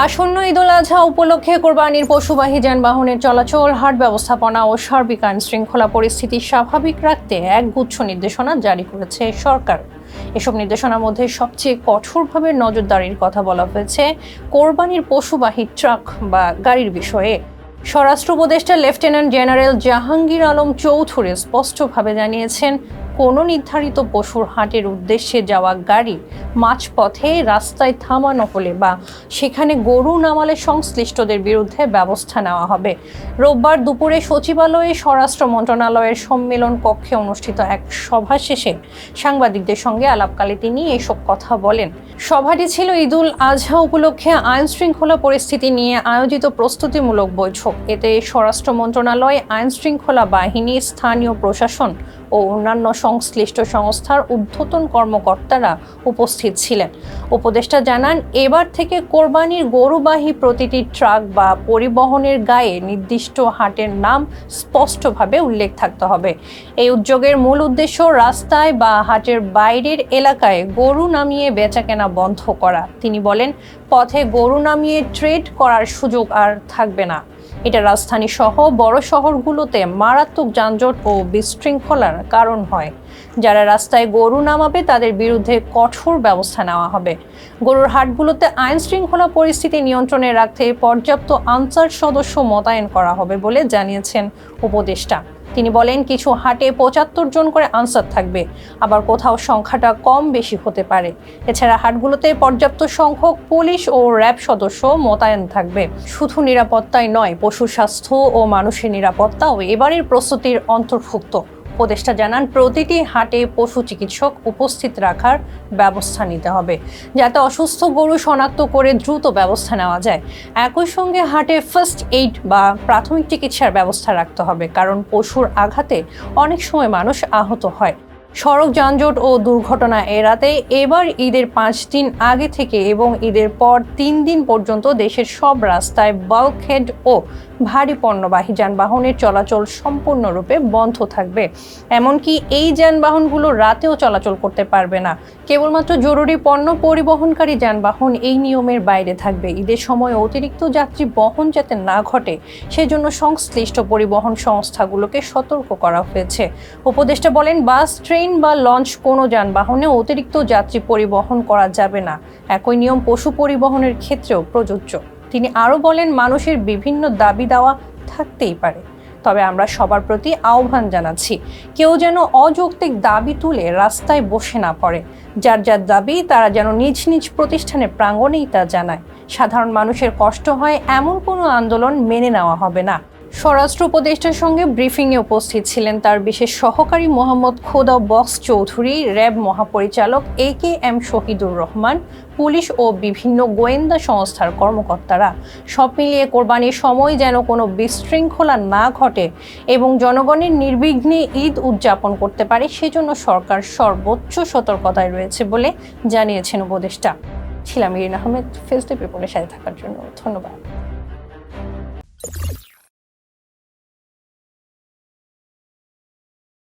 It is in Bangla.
আসন্ন ঈদুল আজহা উপলক্ষে কোরবানির পশুবাহী যানবাহনের চলাচল, হাট ব্যবস্থাপনা ও সার্বিক আইন শৃঙ্খলা পরিস্থিতি স্বাভাবিক রাখতে এক গুচ্ছ নির্দেশনা জারি করেছে সরকার। এসব নির্দেশনার মধ্যে সবচেয়ে কঠোরভাবে নজরদারির কথা বলা হয়েছে কোরবানির পশুবাহী ট্রাক বা গাড়ির বিষয়ে। স্বরাষ্ট্র উপদেষ্টা লেফটেন্যান্ট জেনারেল জাহাঙ্গীর আলম চৌধুরী স্পষ্টভাবে জানিয়েছেন কোনো নির্ধারিত পশুর হাটের উদ্দেশ্যে যাওয়া গাড়ি মাঝপথে রাস্তায় থামানো হলে বা সেখানে গরু নামালে সংশ্লিষ্টদের বিরুদ্ধে ব্যবস্থা নেওয়া হবে। রোববার দুপুরে সচিবালয়ে স্বরাষ্ট্র মন্ত্রণালয়ের সম্মেলন কক্ষে অনুষ্ঠিত এক সভা শেষে সাংবাদিকদের সঙ্গে আলাপকালে তিনি এসব কথা বলেন। সভাটি ছিল ঈদুল আজহা উপলক্ষে আইন শৃঙ্খলা পরিস্থিতি নিয়ে আয়োজিত প্রস্তুতিমূলক বৈঠক। এতে স্বরাষ্ট্র মন্ত্রণালয় আইন শৃঙ্খলা বাহিনী, স্থানীয় প্রশাসন ও অন্যান্য সংশ্লিষ্ট সংস্থার ঊর্ধ্বতন কর্মকর্তারা উপস্থিত ছিলেন। উপদেষ্টা জানান, এবার থেকে কোরবানির গরুবাহী প্রতিটি ট্রাক বা পরিবহনের গায়ে নির্দিষ্ট হাটের নাম স্পষ্টভাবে উল্লেখ থাকতে হবে। এই উদ্যোগের মূল উদ্দেশ্য রাস্তায় বা হাটের বাইরের এলাকায় গরু নামিয়ে বেচাকেনা বন্ধ করা। তিনি বলেন পথে গরু নামিয়ে ট্রেড করার সুযোগ আর থাকবে না। এটা রাজধানী সহ বড় শহরগুলোতে মারাত্মক যানজট ও বিশৃঙ্খলার কারণ হয়। যারা রাস্তায় গরু নামাবে, তাদের বিরুদ্ধে কঠোর ব্যবস্থা নেওয়া হবে। গরুর হাটগুলোতে আইন শৃঙ্খলা পরিস্থিতি নিয়ন্ত্রণে রাখতে পর্যাপ্ত আনসার সদস্য মোতায়েন করা হবে বলে জানিয়েছেন উপদেষ্টা। তিনি বলেন, কিছু হাটে পঁচাত্তর জন করে আনসার থাকবে, আবার কোথাও সংখ্যাটা কম বেশি হতে পারে। এছাড়া হাটগুলোতে পর্যাপ্ত সংখ্যক পুলিশ ও র্যাব সদস্য মোতায়েন থাকবে। শুধু নিরাপত্তাই নয়, পশু স্বাস্থ্য ও মানুষের নিরাপত্তাও এবারের প্রস্তুতির অন্তর্ভুক্ত। উপদেষ্টা জানান, প্রতিটি হাটে পশু চিকিৎসক উপস্থিত রাখার ব্যবস্থা নিতে হবে, যাতে অসুস্থ গরু শনাক্ত করে দ্রুত ব্যবস্থা নেওয়া যায়। একই সঙ্গে হাটে ফার্স্ট এইড বা প্রাথমিক চিকিৎসার ব্যবস্থা রাখতে হবে, কারণ পশুর আঘাতে অনেক সময় মানুষ আহত হয়। সড়ক যানজট ও দুর্ঘটনা এড়াতে এবার ঈদের পাঁচ দিন আগে থেকে এবং ঈদের পর তিন দিন পর্যন্ত দেশের সব রাস্তায় বাল্কহেড ও ভারী পণ্যবাহী যানবাহনের চলাচল সম্পূর্ণরূপে বন্ধ থাকবে। এমনকি এই যানবাহনগুলো রাতেও চলাচল করতে পারবে না। কেবলমাত্র জরুরি পণ্য পরিবহনকারী যানবাহন এই নিয়মের বাইরে থাকবে। ঈদের সময় অতিরিক্ত যাত্রী বহন যাতে না ঘটে, সেজন্য সংশ্লিষ্ট পরিবহন সংস্থাগুলোকে সতর্ক করা হয়েছে। উপদেষ্টা বলেন, বাস, ট্রেন বা লঞ্চ কোনো যানবাহনে অতিরিক্ত যাত্রী পরিবহন করা যাবে না। একই নিয়ম পশু পরিবহনের ক্ষেত্রেও প্রযোজ্য। তিনি আরও বলেন, মানুষের বিভিন্ন দাবি দাওয়া থাকতেই পারে। তবে আমরা সবার প্রতি আহ্বান জানাচ্ছি, কেউ যেন অযৌক্তিক দাবি তুলে রাস্তায় বসে না পড়ে। যার যার দাবি, তারা যেন নিজ নিজ প্রতিষ্ঠানের প্রাঙ্গণেই তা জানায়। সাধারণ মানুষের কষ্ট হয় এমন কোনো আন্দোলন মেনে নেওয়া হবে না। স্বরাষ্ট্র উপদেষ্টার সঙ্গে ব্রিফিংয়ে উপস্থিত ছিলেন তার বিশেষ সহকারী মোহাম্মদ খোদা বক্স চৌধুরী, র্যাব মহাপরিচালক A K M Shahidur Rahman, police ও বিভিন্ন গোয়েন্দা সংস্থার কর্মকর্তারা। সব মিলিয়ে কোরবানির সময় যেন কোনো বিশৃঙ্খলা না ঘটে এবং জনগণের নির্বিঘ্নে ঈদ উদযাপন করতে পারে, সেজন্য সরকার সর্বোচ্চ সতর্কতায় রয়েছে বলে জানিয়েছেন উপদেষ্টা। ছিলাম ইরিন আহমেদ ফেসডে পেপনের সাথে থাকার জন্য ধন্যবাদ।